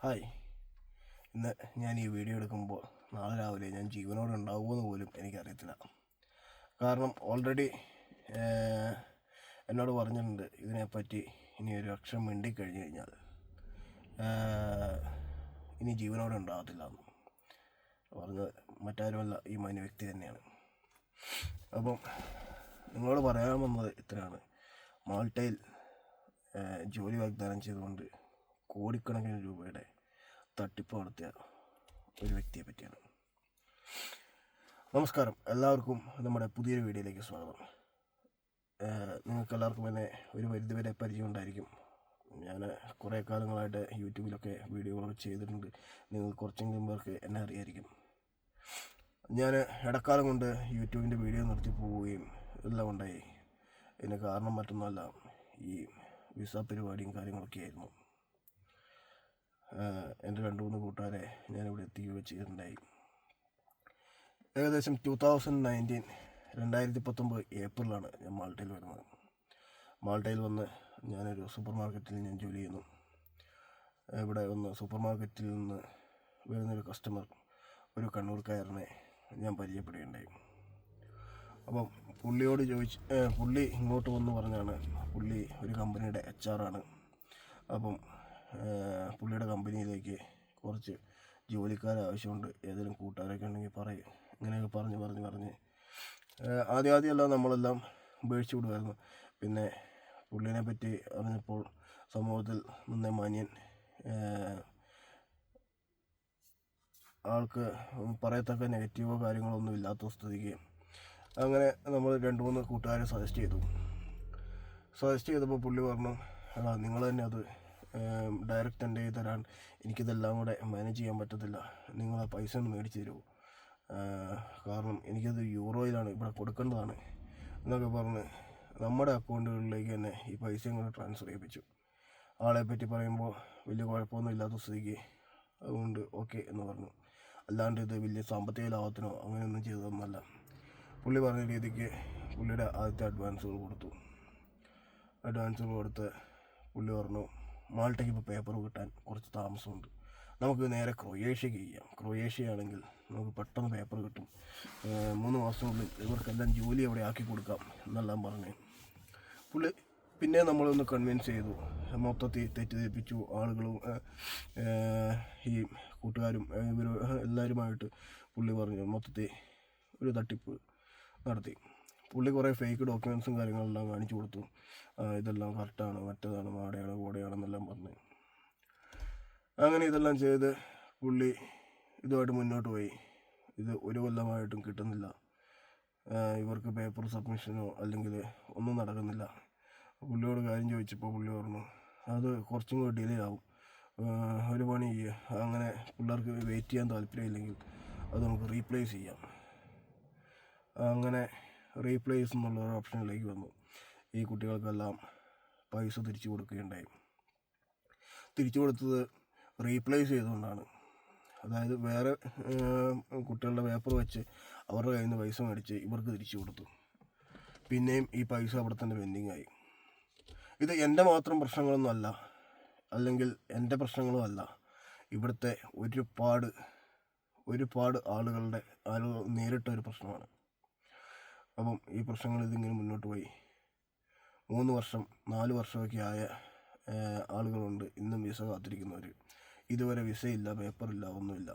Hi. ഇന്ന് ഞാൻ ഈ വീഡിയോ എടുക്കുമ്പോൾ നാളെ രാവിലെ ഞാൻ ജീവനോടെ ഉണ്ടാവുമെന്ന് പോലും എനിക്കറിയത്തില്ല. കാരണം ഓൾറെഡി എന്നോട് പറഞ്ഞിട്ടുണ്ട് ഇതിനെപ്പറ്റി ഇനി ഒരു അക്ഷരം കഴിഞ്ഞു കഴിഞ്ഞാൽ ഇനി ജീവനോടെ ഉണ്ടാകത്തില്ല എന്ന് പറഞ്ഞത് മറ്റാരുമല്ല ഈ മാന്യ വ്യക്തി തന്നെയാണ്. അപ്പം നിങ്ങളോട് പറയാൻ വന്നത് ഇത്രയാണ്. മാൾട്ടയിൽ ജോലി വാഗ്ദാനം ചെയ്തുകൊണ്ട് കോടിക്കണക്കിന് രൂപയുടെ തട്ടിപ്പ് നടത്തിയ ഒരു വ്യക്തിയെ പറ്റിയാണ്. നമസ്കാരം. എല്ലാവർക്കും നമ്മുടെ പുതിയൊരു വീഡിയോയിലേക്ക് സ്വാഗതം. നിങ്ങൾക്ക് എല്ലാവർക്കും എന്നെ ഒരു പരിധിവരെ പരിചയം ഉണ്ടായിരിക്കും. ഞാൻ കുറേ കാലങ്ങളായിട്ട് യൂട്യൂബിലൊക്കെ വീഡിയോകളൊക്കെ ചെയ്തിട്ടുണ്ട്. നിങ്ങൾ കുറച്ചെങ്കിലും പേർക്ക് എന്നെ അറിയായിരിക്കും. ഞാൻ ഇടക്കാലം കൊണ്ട് യൂട്യൂബിന്റെ വീഡിയോ നിർത്തി പോവുകയും എല്ലാം ഉണ്ടായി. ഇതിന് കാരണം മറ്റൊന്നുമല്ല ഈ വിസ പരിപാടിയും കാര്യങ്ങളൊക്കെ ആയിരുന്നു എന്റെ രണ്ട് മൂന്ന് കൂട്ടുകാരെ ഞാനിവിടെ എത്തിക്കുകയോ ചെയ്തിട്ടുണ്ടായി ഏകദേശം ടു തൗസൻഡ് നയന്റീൻ രണ്ടായിരത്തി പത്തൊമ്പത് ഏപ്രിലാണ് ഞാൻ മാൾട്ടയിൽ വരുന്നത്. മാൾട്ടയിൽ വന്ന് ഞാനൊരു സൂപ്പർ മാർക്കറ്റിൽ ഞാൻ ജോലി ചെയ്യുന്നു. ഇവിടെ വന്ന് സൂപ്പർ മാർക്കറ്റിൽ നിന്ന് വരുന്നൊരു കസ്റ്റമർ ഒരു കണ്ണൂർക്കാരനെ ഞാൻ പരിചയപ്പെടുകയുണ്ടായി. അപ്പം പുള്ളിയോട് ചോദിച്ച് പുള്ളി ഇങ്ങോട്ട് വന്ന് പറഞ്ഞാണ് പുള്ളി ഒരു കമ്പനിയുടെ എച്ച് ആണ്. അപ്പം പുള്ളിയുടെ കമ്പനിയിലേക്ക് കുറച്ച് ജോലിക്കാരെ ആവശ്യമുണ്ട്. ഏതെങ്കിലും കൂട്ടുകാരൊക്കെ ഉണ്ടെങ്കിൽ പറയും. ഇങ്ങനെയൊക്കെ പറഞ്ഞ് പറഞ്ഞ് പറഞ്ഞ്. ആദ്യം ആദ്യമെല്ലാം നമ്മളെല്ലാം ഉപേക്ഷിച്ച് വിടുമായിരുന്നു പിന്നെ പുള്ളിനെ പറ്റി അറിഞ്ഞപ്പോൾ സമൂഹത്തിൽ നിന്നേ മാന്യൻ ആൾക്ക് പറയത്തക്ക നെഗറ്റീവോ കാര്യങ്ങളൊന്നും ഇല്ലാത്ത സ്ഥിതിക്ക് അങ്ങനെ നമ്മൾ രണ്ട് മൂന്ന് കൂട്ടുകാരെ സജസ്റ്റ് ചെയ്തു. സജസ്റ്റ് ചെയ്തപ്പോൾ പുള്ളി പറഞ്ഞു എടാ നിങ്ങൾ തന്നെ അത് ഡയറക്റ്റ് എന്റെ കയ്യിൽ തരാൻ എനിക്കിതെല്ലാം കൂടെ മാനേജ് ചെയ്യാൻ പറ്റത്തില്ല. നിങ്ങൾ ആ പൈസ ഒന്ന് മേടിച്ച് തരുമോ കാരണം എനിക്കത് യൂറോയിലാണ് ഇവിടെ കൊടുക്കേണ്ടതാണ്. എന്നൊക്കെ പറഞ്ഞ് നമ്മുടെ അക്കൗണ്ടുകളിലേക്ക് തന്നെ ഈ പൈസയും കൂടെ ട്രാൻസ്ഫർ ചെയ്യിപ്പിച്ചു. ആളെ പറ്റി പറയുമ്പോൾ വലിയ കുഴപ്പമൊന്നും ഇല്ലാത്ത സ്ഥിതിക്ക് അതുകൊണ്ട് ഓക്കെ എന്ന് പറഞ്ഞു. അല്ലാണ്ട് ഇത് വലിയ സാമ്പത്തിക ലാഭത്തിനോ അങ്ങനെയൊന്നും ചെയ്തതൊന്നുമല്ല പുള്ളി പറഞ്ഞ രീതിക്ക് പുള്ളിയുടെ ആദ്യത്തെ അഡ്വാൻസുകൾ കൊടുത്തു. അഡ്വാൻസുകൾ കൊടുത്ത് പുള്ളി പറഞ്ഞു മാൾട്ടയ്ക്ക് ഇപ്പോൾ പേപ്പർ കിട്ടാൻ കുറച്ച് താമസമുണ്ട്. നമുക്ക് നേരെ ക്രൊയേഷ്യക്ക് ചെയ്യാം. ക്രൊയേഷ്യ ആണെങ്കിൽ നമുക്ക് പെട്ടെന്ന് പേപ്പർ കിട്ടും. മൂന്ന് മാസത്തിനുള്ളിൽ ഇവർക്കെല്ലാം ജോലി അവിടെ ആക്കി കൊടുക്കാം എന്നെല്ലാം പറഞ്ഞു. പുള്ളി പിന്നെ നമ്മളൊന്ന് കൺവിൻസ് ചെയ്തു. മൊത്തത്തിൽ തെറ്റിദ്ധരിപ്പിച്ചു. ആളുകളും ഈ കൂട്ടുകാരും ഇവർ എല്ലാവരുമായിട്ട് പുള്ളി പറഞ്ഞു. മൊത്തത്തിൽ ഒരു തട്ടിപ്പ് നടത്തി. പുള്ളി കുറേ ഫേക്ക് ഡോക്യുമെൻസും കാര്യങ്ങളെല്ലാം കാണിച്ചു കൊടുത്തു. ഇതെല്ലാം കറക്റ്റാണ് മറ്റേതാണ് മാടയാണ് കൂടെയാണെന്നെല്ലാം പറഞ്ഞ്. അങ്ങനെ ഇതെല്ലാം ചെയ്ത് പുള്ളി ഇതുമായിട്ട് മുന്നോട്ട് പോയി. ഇത് ഒരു കൊല്ലമായിട്ടും കിട്ടുന്നില്ല. ഇവർക്ക് പേപ്പർ സബ്മിഷനോ അല്ലെങ്കിൽ ഒന്നും നടക്കുന്നില്ല. പുള്ളിയോട് കാര്യം ചോദിച്ചപ്പോൾ പുള്ളി പറഞ്ഞു അത് കുറച്ചും കൂടി ഡിലേ ആവും. ഒരു പണി അങ്ങനെ പിള്ളേർക്ക് വെയിറ്റ് ചെയ്യാൻ താല്പര്യമില്ലെങ്കിൽ അത് നമുക്ക് റീപ്ലേസ് ചെയ്യാം. അങ്ങനെ റീപ്ലേസ് എന്നുള്ള ഒരു ഓപ്ഷനിലേക്ക് വന്നു. ഈ കുട്ടികൾക്കെല്ലാം പൈസ തിരിച്ചു കൊടുക്കുകയുണ്ടായി. തിരിച്ചു കൊടുത്തത് റീപ്ലേസ് ചെയ്തുകൊണ്ടാണ്. അതായത് വേറെ കുട്ടികളുടെ പേപ്പർ വെച്ച് അവരുടെ കയ്യിൽ നിന്ന് പൈസ മേടിച്ച് ഇവർക്ക് തിരിച്ചു കൊടുത്തു. പിന്നെയും ഈ പൈസ അവിടെ തന്നെ പെൻഡിങ് ആയി. ഇത് എന്റെ മാത്രം പ്രശ്നങ്ങളൊന്നും അല്ല. അല്ലെങ്കിൽ എന്റെ പ്രശ്നങ്ങളും അല്ല. ഇവിടുത്തെ ഒരുപാട് ഒരുപാട് ആളുകളുടെ ആളുകൾ നേരിട്ട ഒരു പ്രശ്നമാണ്. അപ്പം ഈ പ്രശ്നങ്ങൾ ഇതിങ്ങനെ മുന്നോട്ട് പോയി. മൂന്ന് വർഷം നാല് വർഷമൊക്കെ ആയ ആളുകളുണ്ട് ഇന്നും വിസ കാത്തിരിക്കുന്നവർ ഇതുവരെ വിസയില്ല പേപ്പറില്ല ഒന്നുമില്ല.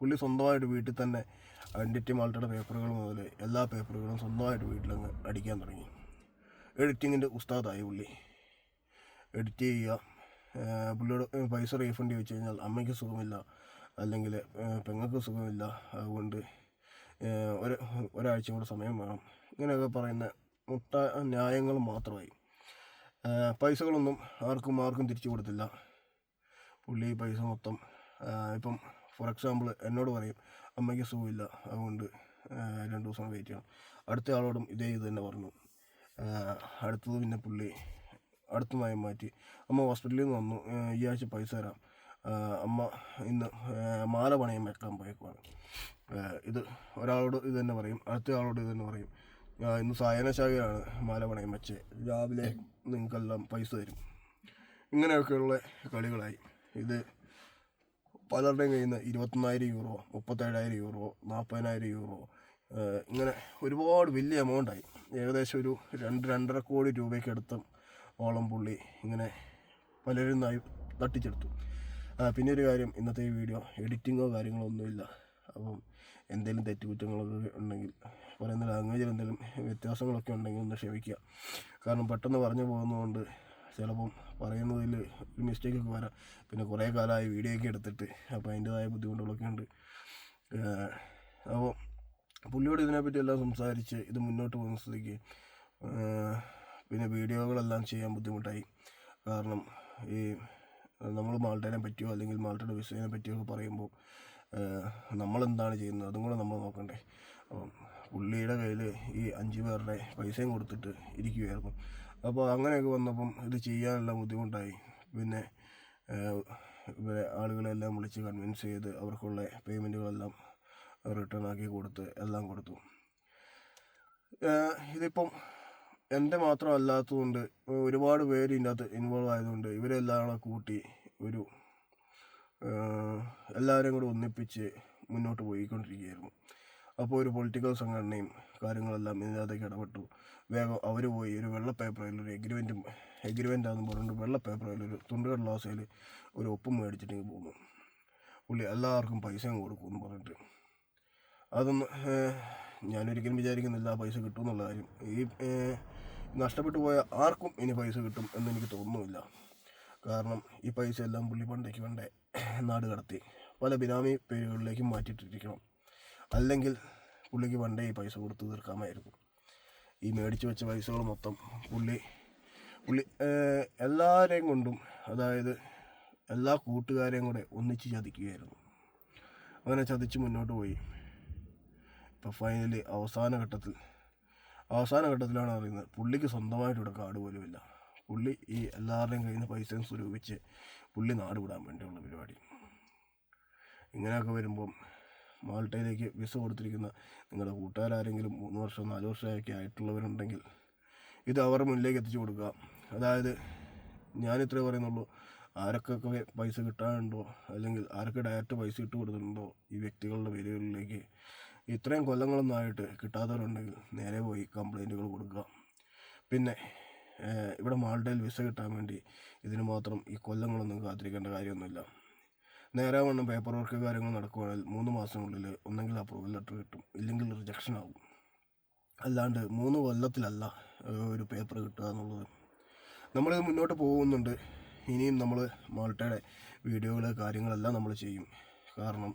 പുള്ളി സ്വന്തമായിട്ട് വീട്ടിൽ തന്നെ ഐഡന്റിറ്റി മാൾട്ടയുടെ പേപ്പറുകൾ മുതൽ എല്ലാ പേപ്പറുകളും സ്വന്തമായിട്ട് വീട്ടിലങ്ങ് അടിക്കാൻ തുടങ്ങി. എഡിറ്റിങ്ങിന്റെ ഉസ്താദായി പുള്ളി. എഡിറ്റ് ചെയ്യുക. പുള്ളിയോട് പൈസ റീഫണ്ട് ചോദിച്ചു കഴിഞ്ഞാൽ അമ്മയ്ക്ക് സുഖമില്ല അല്ലെങ്കിൽ പെങ്ങൾക്ക് സുഖമില്ല. അതുകൊണ്ട് ഒരു ഒരാഴ്ച കൂടെ സമയം വേണം. ഇങ്ങനെയൊക്കെ പറയുന്ന മുട്ട ന്യായങ്ങൾ മാത്രമായി. പൈസകളൊന്നും ആർക്കും ആർക്കും തിരിച്ചു കൊടുത്തില്ല. പുള്ളി പൈസ മൊത്തം ഇപ്പം ഫോർ എക്സാമ്പിൾ എന്നോട് പറയും അമ്മയ്ക്ക് സുഖമില്ല അതുകൊണ്ട് രണ്ട് ദിവസം വെയിറ്റ് ചെയ്യണം. അടുത്ത ആളോടും ഇതേ ഇത് തന്നെ പറഞ്ഞു. അടുത്തത് പിന്നെ പുള്ളി അടുത്ത നയം മാറ്റി അമ്മ ഹോസ്പിറ്റലിൽ നിന്ന് വന്നു ഈ ആഴ്ച പൈസ തരാം. അമ്മ ഇന്ന് മാല പണയം വെക്കാൻ പോയേക്കുവാണ്. ഇത് ഒരാളോട് ഇത് തന്നെ പറയും അടുത്ത ആളോട് ഇത് തന്നെ പറയും. ഇന്ന് സായനശാഖയാണ് മാല പണയം വെച്ച്. രാവിലെ നിങ്ങൾക്കെല്ലാം പൈസ തരും. ഇങ്ങനെയൊക്കെയുള്ള കളികളായി. ഇത് പലരുടെയും കയ്യിൽ നിന്ന് ഇരുപത്തൊന്നായിരം യൂറോ മുപ്പത്തേഴായിരം യൂറോ നാൽപ്പതിനായിരം യൂറോ ഇങ്ങനെ ഒരുപാട് വലിയ എമൗണ്ടായി. ഏകദേശം ഒരു രണ്ട് രണ്ടര കോടി രൂപയ്ക്ക് അടുത്തും ഓളം പുള്ളി ഇങ്ങനെ പലരും തട്ടിച്ചെടുത്തു. പിന്നെ ഒരു കാര്യം ഇന്നത്തെ ഈ വീഡിയോ എഡിറ്റിങ്ങോ കാര്യങ്ങളോ ഒന്നുമില്ല. അപ്പം എന്തെങ്കിലും തെറ്റുകുറ്റങ്ങളൊക്കെ ഉണ്ടെങ്കിൽ പറയുന്ന ലാംഗ്വേജിൽ എന്തെങ്കിലും വ്യത്യാസങ്ങളൊക്കെ ഉണ്ടെങ്കിൽ ഒന്ന് ക്ഷമിക്കുക. കാരണം പെട്ടെന്ന് പറഞ്ഞു പോകുന്നതുകൊണ്ട് ചിലപ്പം പറയുന്നതിൽ ഒരു മിസ്റ്റേക്കൊക്കെ വരാം. പിന്നെ കുറേ കാലമായി വീഡിയോ ഒക്കെ എടുത്തിട്ട് അപ്പോൾ അതിന്റെതായ ബുദ്ധിമുട്ടുകളൊക്കെ ഉണ്ട്. അപ്പോൾ പുള്ളിയോട് ഇതിനെപ്പറ്റി എല്ലാം സംസാരിച്ച് ഇത് മുന്നോട്ട് പോകുന്ന സ്ഥിതിക്ക് പിന്നെ വീഡിയോകളെല്ലാം ചെയ്യാൻ ബുദ്ധിമുട്ടായി. കാരണം ഈ നമ്മൾ മാൾട്ടേനെ പറ്റിയോ അല്ലെങ്കിൽ മാൾട്ടയുടെ വിസയെ പറ്റിയോ ഒക്കെ പറയുമ്പോൾ നമ്മളെന്താണ് ചെയ്യുന്നത്? അതും കൂടെ നമ്മൾ നോക്കണ്ടേ. അപ്പം പുള്ളിയുടെ കയ്യിൽ ഈ അഞ്ച് പേരുടെ പൈസയും കൊടുത്തിട്ട് ഇരിക്കുകയായിരുന്നു അപ്പോൾ അങ്ങനെയൊക്കെ വന്നപ്പം ഇത് ചെയ്യാനുള്ള ബുദ്ധിമുട്ടായി. പിന്നെ ആളുകളെല്ലാം വിളിച്ച് കൺവിൻസ് ചെയ്ത് അവർക്കുള്ള പേയ്മെന്റുകളെല്ലാം റിട്ടേൺ ആക്കി കൊടുത്ത് എല്ലാം കൊടുത്തു. ഇതിപ്പം എന്റെ മാത്രം അല്ലാത്തതുകൊണ്ട് ഒരുപാട് പേര് ഇതിന്റെ അകത്ത് ഇൻവോൾവ് ആയതുകൊണ്ട് ഇവരെല്ലാം കൂടെ കൂട്ടി ഒരു ഏഹ്, എല്ലാവരെയും കൂടെ ഒന്നിപ്പിച്ച് മുന്നോട്ട് പോയിക്കൊണ്ടിരിക്കുകയായിരുന്നു. അപ്പോൾ ഒരു പൊളിറ്റിക്കൽ സംഘടനയും കാര്യങ്ങളെല്ലാം ഇതിനകത്തേക്ക് ഇടപെട്ടു. വേഗം അവർ പോയി ഒരു വെള്ള പേപ്പറിൽ ഒരു എഗ്രിമെന്റും എഗ്രിമെന്റാണെന്ന് പറഞ്ഞിട്ട് വെള്ള പേപ്പറിൽ ഒരു തുണ്ടുകടലാസയിൽ ഒരു ഒപ്പ് മേടിച്ചിട്ട് പോകുന്നു പുള്ളി എല്ലാവർക്കും പൈസയും കൊടുക്കുമെന്ന് പറഞ്ഞിട്ട്. അതൊന്നും ഞാനൊരിക്കലും വിചാരിക്കുന്നില്ല പൈസ കിട്ടും എന്നുള്ള കാര്യം. ഈ നഷ്ടപ്പെട്ടു പോയ ആർക്കും ഇനി പൈസ കിട്ടും എന്ന് എനിക്ക് തോന്നുന്നില്ല. കാരണം ഈ പൈസ എല്ലാം പുള്ളി പണ്ടേക്ക് വേണ്ടേ നാട് കടത്തി. പല ബിനാമി പേരുകളിലേക്കും മാറ്റിയിട്ടിരിക്കണം. അല്ലെങ്കിൽ പുള്ളിക്ക് പണ്ടേ ഈ പൈസ കൊടുത്ത് തീർക്കാമായിരുന്നു. ഈ മേടിച്ചു വെച്ച പൈസകൾ മൊത്തം പുള്ളി പുള്ളി എല്ലാവരെയും കൊണ്ടും അതായത് എല്ലാ കൂട്ടുകാരെയും കൂടെ ഒന്നിച്ച് ചതിക്കുകയായിരുന്നു. അങ്ങനെ ചതിച്ച് മുന്നോട്ട് പോയി. ഇപ്പോൾ ഫൈനലി അവസാന ഘട്ടത്തിൽ അവസാന ഘട്ടത്തിലാണ് അറിയുന്നത് പുള്ളിക്ക് സ്വന്തമായിട്ട് ഇവിടെ കാർഡ് പോലുമില്ല. പുള്ളി ഈ എല്ലാവരുടെയും കയ്യിൽ നിന്ന് പൈസയും സ്വരൂപിച്ച് പുള്ളി നാട് വിടാൻ വേണ്ടിയുള്ള പരിപാടി. ഇങ്ങനെയൊക്കെ വരുമ്പം മാൾട്ടയിലേക്ക് വിസ കൊടുത്തിരിക്കുന്ന നിങ്ങളുടെ കൂട്ടുകാരാരെങ്കിലും മൂന്ന് വർഷം നാല് വർഷമൊക്കെ ആയിട്ടുള്ളവരുണ്ടെങ്കിൽ ഇത് അവർ മുന്നിലേക്ക് എത്തിച്ചു കൊടുക്കുക. അതായത് ഞാനിത്രേ പറയുന്നുള്ളൂ ആരൊക്കെ പൈസ കിട്ടാനുണ്ടോ അല്ലെങ്കിൽ ആരൊക്കെ ഡയറക്റ്റ് പൈസ ഇട്ട് കൊടുത്തിട്ടുണ്ടോ ഈ വ്യക്തികളുടെ പേരുകളിലേക്ക്. ഇത്രയും കൊല്ലങ്ങളൊന്നായിട്ട് കിട്ടാത്തവരുണ്ടെങ്കിൽ നേരെ പോയി കംപ്ലൈന്റുകൾ കൊടുക്കുക. പിന്നെ ഇവിടെ മാൾട്ടയിൽ വിസ കിട്ടാൻ വേണ്ടി ഇതിന് മാത്രം ഈ കൊല്ലങ്ങളൊന്നും കാത്തിരിക്കേണ്ട കാര്യമൊന്നുമില്ല. നേരാവണ്ണം പേപ്പർ വർക്ക് കാര്യങ്ങൾ നടക്കുവാണെങ്കിൽ മൂന്ന് മാസത്തിനുള്ളിൽ ഒന്നെങ്കിൽ അപ്രൂവൽ ലെറ്റർ കിട്ടും ഇല്ലെങ്കിൽ റിജക്ഷൻ ആകും അല്ലാണ്ട് മൂന്ന് കൊല്ലത്തിലല്ല ഒരു പേപ്പർ കിട്ടുക എന്നുള്ളത്. നമ്മളിത് മുന്നോട്ട് പോകുന്നുണ്ട്. ഇനിയും നമ്മൾ മാൾട്ടയുടെ വീഡിയോകൾ കാര്യങ്ങളെല്ലാം നമ്മൾ ചെയ്യും. കാരണം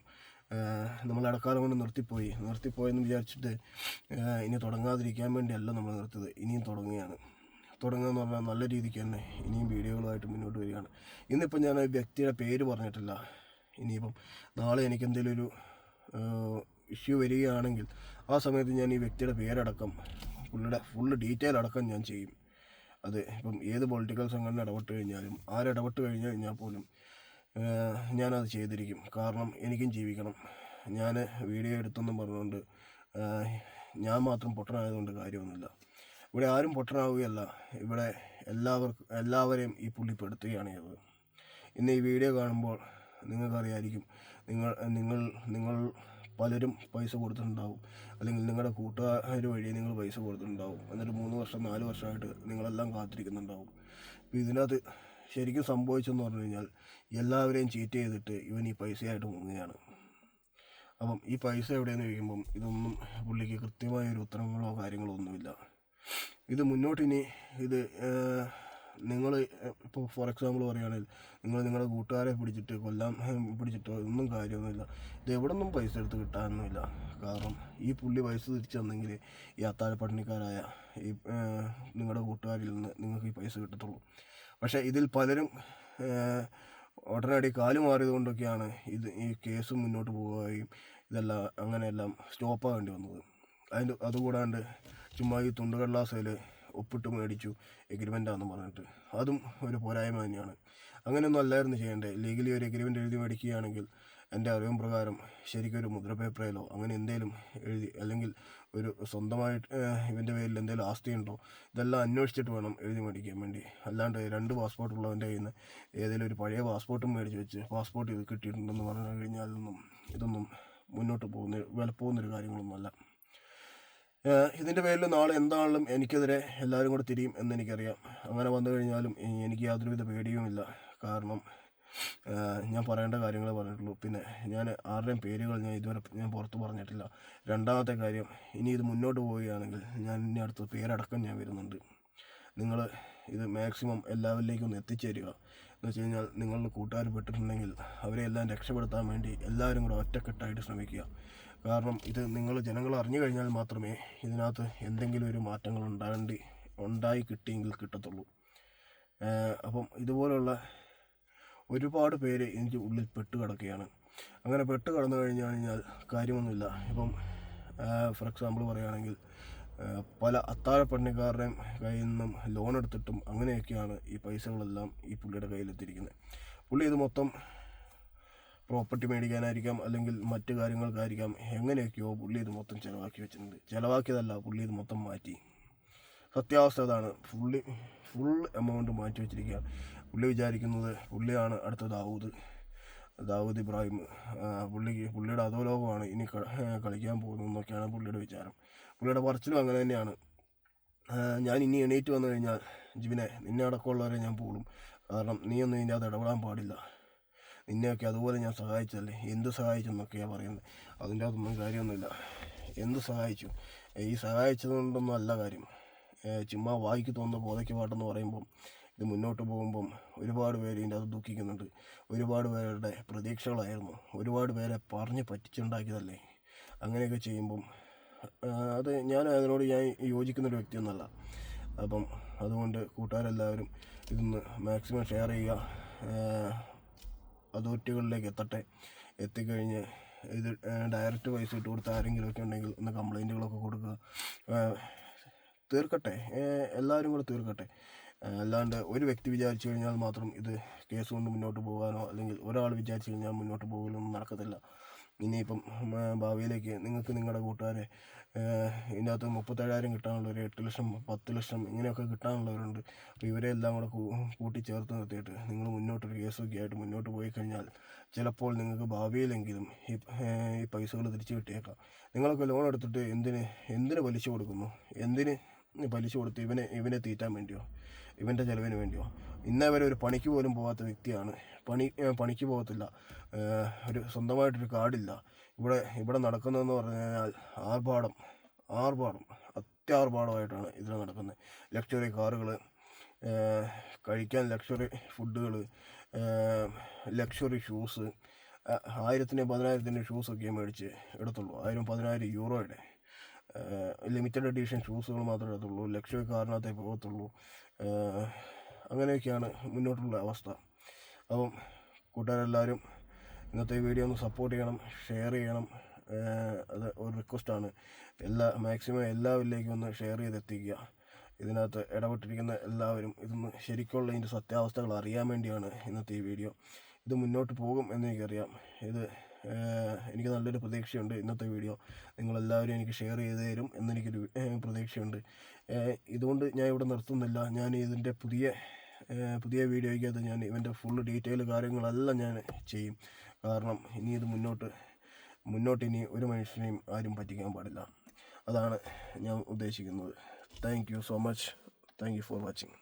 നമ്മൾ ഇടക്കാലം കൊണ്ട് നിർത്തിപ്പോയി. നിർത്തിപ്പോയെന്ന് വിചാരിച്ചിട്ട് ഇനി തുടങ്ങാതിരിക്കാൻ വേണ്ടിയല്ല നമ്മൾ നിർത്തിയത്. ഇനിയും തുടങ്ങുകയാണ്. തുടങ്ങുക എന്ന് നല്ല രീതിക്ക് തന്നെ ഇനിയും വീഡിയോകളുമായിട്ട് മുന്നോട്ട് വരികയാണ്. ഇന്നിപ്പം ഞാൻ വ്യക്തിയുടെ പേര് പറഞ്ഞിട്ടില്ല. ഇനിയിപ്പം നാളെ എനിക്ക് എന്തെങ്കിലും ഒരു ഇഷ്യൂ വരികയാണെങ്കിൽ ആ സമയത്ത് ഞാൻ ഈ വ്യക്തിയുടെ പേരടക്കം പുള്ളിയുടെ ഫുള്ള് ഡീറ്റെയിൽ അടക്കം ഞാൻ ചെയ്യും. അത് ഇപ്പം ഏത് പൊളിറ്റിക്കൽ സംഘടന ഇടപെട്ട് കഴിഞ്ഞാലും ആരിടപെട്ട് കഴിഞ്ഞു കഴിഞ്ഞാൽ പോലും ഞാനത് ചെയ്തിരിക്കും. കാരണം എനിക്കും ജീവിക്കണം. ഞാൻ വീഡിയോ എടുത്തെന്നും പറഞ്ഞുകൊണ്ട് ഞാൻ മാത്രം പൊട്ടനായതുകൊണ്ട് കാര്യമൊന്നുമില്ല. ഇവിടെ ആരും പൊട്ടനാവുകയല്ല. ഇവിടെ എല്ലാവർക്കും എല്ലാവരെയും ഈ പുള്ളി പെടുത്തുകയാണ് ചെയ്തത്. ഇന്ന് ഈ വീഡിയോ കാണുമ്പോൾ നിങ്ങൾക്കറിയായിരിക്കും നിങ്ങൾ നിങ്ങൾ നിങ്ങൾ പലരും പൈസ കൊടുത്തിട്ടുണ്ടാവും. അല്ലെങ്കിൽ നിങ്ങളുടെ കൂട്ടുകാർ വഴി നിങ്ങൾ പൈസ കൊടുത്തിട്ടുണ്ടാവും. എന്നിട്ട് മൂന്ന് വർഷം നാല് വർഷമായിട്ട് നിങ്ങളെല്ലാം കാത്തിരിക്കുന്നുണ്ടാവും. അപ്പോൾ ഇതിനകത്ത് ശരിക്കും സംഭവിച്ചെന്ന് പറഞ്ഞു കഴിഞ്ഞാൽ എല്ലാവരെയും ചീറ്റ് ചെയ്തിട്ട് ഇവൻ ഈ പൈസയായിട്ട് മുങ്ങുകയാണ്. അപ്പം ഈ പൈസ എവിടെയെന്ന് ചോദിക്കുമ്പം ഇതൊന്നും പുള്ളിക്ക് കൃത്യമായ ഒരു ഉത്തരങ്ങളോ കാര്യങ്ങളോ ഒന്നുമില്ല. ഇത് മുന്നോട്ടിനി ഇത് നിങ്ങൾ ഇപ്പോൾ ഫോർ എക്സാമ്പിൾ പറയുകയാണെങ്കിൽ നിങ്ങൾ നിങ്ങളുടെ കൂട്ടുകാരെ പിടിച്ചിട്ട് കൊല്ലാൻ ഏഹ്, പിടിച്ചിട്ടോ ഒന്നും കാര്യമൊന്നുമില്ല. ഇത് എവിടെ നിന്നും പൈസ എടുത്ത് കിട്ടാനൊന്നുമില്ല. കാരണം ഈ പുള്ളി പൈസ തിരിച്ചു തന്നെങ്കിൽ ഈ അത്താഴപ്പട്ടിണിക്കാരായ ഈ നിങ്ങളുടെ കൂട്ടുകാരിൽ നിന്ന് നിങ്ങൾക്ക് ഈ പൈസ കിട്ടത്തുള്ളൂ. പക്ഷേ ഇതിൽ പലരും ഉടനടി കാലു മാറിയത് കൊണ്ടൊക്കെയാണ് ഇത് ഈ കേസ് മുന്നോട്ട് പോവുകയും ഇതെല്ലാം അങ്ങനെയെല്ലാം സ്റ്റോപ്പാകേണ്ടി വന്നത്. അതിന്റെ അതുകൂടാണ്ട് ചുമ്മാ ഈ തുണ്ടുകടലാസയിൽ ഒപ്പിട്ട് മേടിച്ചു എഗ്രിമെന്റാണെന്ന് പറഞ്ഞിട്ട്. അതും ഒരു പോരായ്മ തന്നെയാണ്. അങ്ങനെയൊന്നും അല്ലായിരുന്നു ചെയ്യേണ്ടത്. ലീഗലി ഒരു എഗ്രിമെന്റ് എഴുതി മേടിക്കുകയാണെങ്കിൽ എന്റെ അറിവും പ്രകാരം ശരിക്കും ഒരു മുദ്ര പേപ്പറിലോ അങ്ങനെ എന്തെങ്കിലും എഴുതി അല്ലെങ്കിൽ ഒരു സ്വന്തമായിട്ട് ഇവന്റെ പേരിൽ എന്തെങ്കിലും ആസ്തിയുണ്ടോ ഇതെല്ലാം അന്വേഷിച്ചിട്ട് വേണം എഴുതി മേടിക്കാൻ വേണ്ടി. അല്ലാണ്ട് രണ്ട് പാസ്പോർട്ട് ഉള്ളവന്റെ കയ്യിൽ നിന്ന് ഏതെങ്കിലും ഒരു പഴയ പാസ്പോർട്ടും മേടിച്ച് വെച്ച് പാസ്പോർട്ട് ഇത് കിട്ടിയിട്ടുണ്ടെന്ന് പറഞ്ഞു കഴിഞ്ഞാൽ ഇതൊന്നും ഇതൊന്നും മുന്നോട്ട് പോകുന്ന വില പോകുന്നൊരു കാര്യങ്ങളൊന്നുമല്ല. ഇതിന്റെ പേരിൽ നാളെ എന്താണെങ്കിലും എനിക്കെതിരെ എല്ലാവരും കൂടെ തിരിയും എന്നെനിക്കറിയാം അങ്ങനെ വന്നു കഴിഞ്ഞാലും എനിക്ക് യാതൊരുവിധ പേടിയുമില്ല. കാരണം ഞാൻ പറയേണ്ട കാര്യങ്ങളെ പറഞ്ഞിട്ടുള്ളൂ. പിന്നെ ഞാൻ ആരുടെയും പേരുകൾ ഞാൻ ഇതുവരെ ഞാൻ പുറത്ത് പറഞ്ഞിട്ടില്ല. രണ്ടാമത്തെ കാര്യം ഇനി ഇത് മുന്നോട്ട് പോവുകയാണെങ്കിൽ ഞാൻ ഇനി അടുത്ത പേരടക്കം ഞാൻ വരുന്നുണ്ട്. നിങ്ങൾ ഇത് മാക്സിമം എല്ലാവരിലേക്കും ഒന്ന് എത്തിച്ചേരുക. എന്ന് വെച്ച് കഴിഞ്ഞാൽ നിങ്ങളുടെ കൂട്ടുകാർ പെട്ടിട്ടുണ്ടെങ്കിൽ അവരെ എല്ലാം രക്ഷപ്പെടുത്താൻ വേണ്ടി എല്ലാവരും കൂടെ ഒറ്റക്കെട്ടായിട്ട് ശ്രമിക്കുക. കാരണം ഇത് നിങ്ങൾ ജനങ്ങൾ അറിഞ്ഞു കഴിഞ്ഞാൽ മാത്രമേ ഇതിനകത്ത് എന്തെങ്കിലും ഒരു മാറ്റങ്ങൾ ഉണ്ടാകേണ്ടി ഉണ്ടായി കിട്ടിയെങ്കിൽ കിട്ടത്തുള്ളൂ. അപ്പം ഇതുപോലുള്ള ഒരുപാട് പേര് എനിക്ക് ഉള്ളിൽ പെട്ട് കിടക്കുകയാണ്. അങ്ങനെ പെട്ട് കടന്നു കഴിഞ്ഞു കഴിഞ്ഞാൽ കാര്യമൊന്നുമില്ല. ഇപ്പം ഫോർ എക്സാമ്പിൾ പറയുകയാണെങ്കിൽ പല അത്താഴ പണിക്കാരുടെയും കയ്യിൽ നിന്നും ലോൺ എടുത്തിട്ടും അങ്ങനെയൊക്കെയാണ് ഈ പൈസകളെല്ലാം ഈ പുള്ളിയുടെ കയ്യിലെത്തിയിരിക്കുന്നത് പുള്ളി ഇത് മൊത്തം പ്രോപ്പർട്ടി മേടിക്കാനായിരിക്കാം അല്ലെങ്കിൽ മറ്റു കാര്യങ്ങൾക്കായിരിക്കാം എങ്ങനെയൊക്കെയോ പുള്ളി ഇത് മൊത്തം ചിലവാക്കി വെച്ചിട്ടുണ്ട്. ചിലവാക്കിയതല്ല പുള്ളി ഇത് മൊത്തം മാറ്റി. സത്യാവസ്ഥ അതാണ്. ഫുള്ളി ഫുൾ എമൗണ്ട് മാറ്റി വെച്ചിരിക്കുക പുള്ളി വിചാരിക്കുന്നത് പുള്ളിയാണ് അടുത്ത ദാവൂദ്. ദാവൂദ് ഇബ്രാഹിം. പുള്ളിക്ക് പുള്ളിയുടെ അധോലോകമാണ് ഇനി കളിക്കാൻ പോകുന്നത് കളിക്കാൻ പോകുന്നതെന്നൊക്കെയാണ് പുള്ളിയുടെ വിചാരം. പുള്ളിയുടെ പറച്ചിലും അങ്ങനെ തന്നെയാണ്. ഞാൻ ഇനി എണീറ്റ് വന്നു കഴിഞ്ഞാൽ ജിബിനെ നിന്നെ അടക്കമുള്ളവരെ ഞാൻ പോളും. കാരണം നീയൊന്നും ഇതിന്റെ അകത്ത് ഇടപെടാൻ പാടില്ല. നിന്നെയൊക്കെ അതുപോലെ ഞാൻ സഹായിച്ചല്ലേ എന്ത് സഹായിച്ചെന്നൊക്കെയാണ് പറയുന്നത് അതിന്റെ അകത്തൊന്നും കാര്യമൊന്നുമില്ല. എന്ത് സഹായിച്ചു? ഈ സഹായിച്ചതുകൊണ്ടൊന്നും അല്ല കാര്യം. ചുമ്മാ വായിക്ക് തോന്നുന്ന ബോധയ്ക്ക് പാട്ടെന്ന് പറയുമ്പം ഇത് മുന്നോട്ട് പോകുമ്പം ഒരുപാട് പേര് ഇതിന്റെ അത് ദുഃഖിക്കുന്നുണ്ട്. ഒരുപാട് പേരുടെ പ്രതീക്ഷകളായിരുന്നു. ഒരുപാട് പേരെ പറഞ്ഞ് പറ്റിച്ചുണ്ടാക്കിയതല്ലേ? അങ്ങനെയൊക്കെ ചെയ്യുമ്പം അത് ഞാൻ അതിനോട് ഞാൻ യോജിക്കുന്നൊരു വ്യക്തിയൊന്നല്ല. അപ്പം അതുകൊണ്ട് കൂട്ടുകാരെല്ലാവരും ഇതൊന്ന് മാക്സിമം ഷെയർ ചെയ്യുക. അതോറിറ്റികളിലേക്ക് എത്തട്ടെ. എത്തിക്കഴിഞ്ഞ് ഇത് ഡയറക്റ്റ് പൈസ ഇട്ട് കൊടുത്ത ആരെങ്കിലുമൊക്കെ ഉണ്ടെങ്കിൽ ഒന്ന് കംപ്ലൈന്റുകളൊക്കെ കൊടുക്കുക. തീർക്കട്ടെ. എല്ലാവരും കൂടെ തീർക്കട്ടെ. അല്ലാണ്ട് ഒരു വ്യക്തി വിചാരിച്ചു കഴിഞ്ഞാൽ മാത്രം ഇത് കേസ് കൊണ്ട് മുന്നോട്ട് പോകാനോ അല്ലെങ്കിൽ ഒരാൾ വിചാരിച്ചു കഴിഞ്ഞാൽ മുന്നോട്ട് പോകലൊന്നും നടക്കത്തില്ല. ഇനിയിപ്പം ഭാവിയിലേക്ക് നിങ്ങൾക്ക് നിങ്ങളുടെ കൂട്ടുകാരെ അകത്ത് മുപ്പത്തേഴായിരം കിട്ടാനുള്ളവർ എട്ട് ലക്ഷം പത്ത് ലക്ഷം ഇങ്ങനെയൊക്കെ കിട്ടാനുള്ളവരുണ്ട്. അപ്പോൾ ഇവരെ എല്ലാം കൂടെ കൂട്ടി ചേർത്ത് നിർത്തിയിട്ട് നിങ്ങൾ മുന്നോട്ടൊരു കേസൊക്കെ ആയിട്ട് മുന്നോട്ട് പോയി കഴിഞ്ഞാൽ ചിലപ്പോൾ നിങ്ങൾക്ക് ഭാവിയിലെങ്കിലും ഈ ഈ പൈസകൾ തിരിച്ചു കിട്ടിയേക്കാം. നിങ്ങളൊക്കെ ലോൺ എടുത്തിട്ട് എന്തിന് എന്തിന് പലിശ കൊടുക്കുന്നു? എന്തിന് പലിശ കൊടുത്ത് ഇവനെ ഇവനെ തീറ്റാൻ വേണ്ടിയോ? ഇവന്റെ ചിലവിന് വേണ്ടിയോ? ഇന്നേ വരെ ഒരു പണിക്ക് പോലും പോകാത്ത വ്യക്തിയാണ്. പണി പണിക്ക് പോകത്തില്ല. ഒരു സ്വന്തമായിട്ടൊരു കാർഡില്ല. ഇവിടെ ഇവിടെ നടക്കുന്നതെന്ന് പറഞ്ഞു കഴിഞ്ഞാൽ ആർഭാടം ആർഭാടം അത്യാർഭാടമായിട്ടാണ് ഇതിൽ നടക്കുന്നത്. ലക്ഷറി കാറുകൾ കഴിക്കാൻ ലക്ഷറി ഫുഡുകൾ ലക്ഷറി ഷൂസ് ആയിരത്തിന് പതിനായിരത്തിന്റെ ഷൂസൊക്കെ മേടിച്ച് എടുത്തുള്ളൂ. ആയിരം പതിനായിരം യൂറോയുടെ ലിമിറ്റഡ് എഡിഷൻ ഷൂസുകൾ മാത്രമേ എടുത്തുള്ളൂ. ലക്ഷറി കാറിനകത്തേ പോകത്തുള്ളൂ. അങ്ങനെയൊക്കെയാണ് മുന്നോട്ടുള്ള അവസ്ഥ. അപ്പം കൂട്ടുകാരെല്ലാവരും ഇന്നത്തെ വീഡിയോ ഒന്ന് സപ്പോർട്ട് ചെയ്യണം ഷെയർ ചെയ്യണം. അത് ഒരു റിക്വസ്റ്റാണ് എല്ലാ മാക്സിമം എല്ലാവരിലേക്കും ഒന്ന് ഷെയർ ചെയ്തെത്തിക്കുക. ഇതിനകത്ത് ഇടപെട്ടിരിക്കുന്ന എല്ലാവരും ഇതൊന്ന് ശരിക്കുള്ള ഇതിന്റെ സത്യാവസ്ഥകൾ അറിയാൻ വേണ്ടിയാണ് ഇന്നത്തെ ഈ വീഡിയോ ഇത് മുന്നോട്ട് പോകും എന്ന് എനിക്കറിയാം. ഇത് എനിക്ക് നല്ലൊരു പ്രതീക്ഷയുണ്ട് ഇന്നത്തെ വീഡിയോ നിങ്ങളെല്ലാവരും എനിക്ക് ഷെയർ ചെയ്ത് തരും എന്നെനിക്കൊരു പ്രതീക്ഷയുണ്ട്. ഇതുകൊണ്ട് ഞാൻ ഇവിടെ നിർത്തുന്നില്ല. ഞാൻ ഇതിന്റെ പുതിയ പുതിയ വീഡിയോയ്ക്കകത്ത് ഞാൻ ഇവന്റെ ഫുൾ ഡീറ്റെയിൽ കാര്യങ്ങളെല്ലാം ഞാൻ ചെയ്യും. കാരണം ഇനി ഇത് മുന്നോട്ട് മുന്നോട്ട് ഇനി ഒരു മനുഷ്യനെയും ആരും പറ്റിക്കാൻ പാടില്ല. അതാണ് ഞാൻ ഉദ്ദേശിക്കുന്നത്. Thank you so much thank you for watching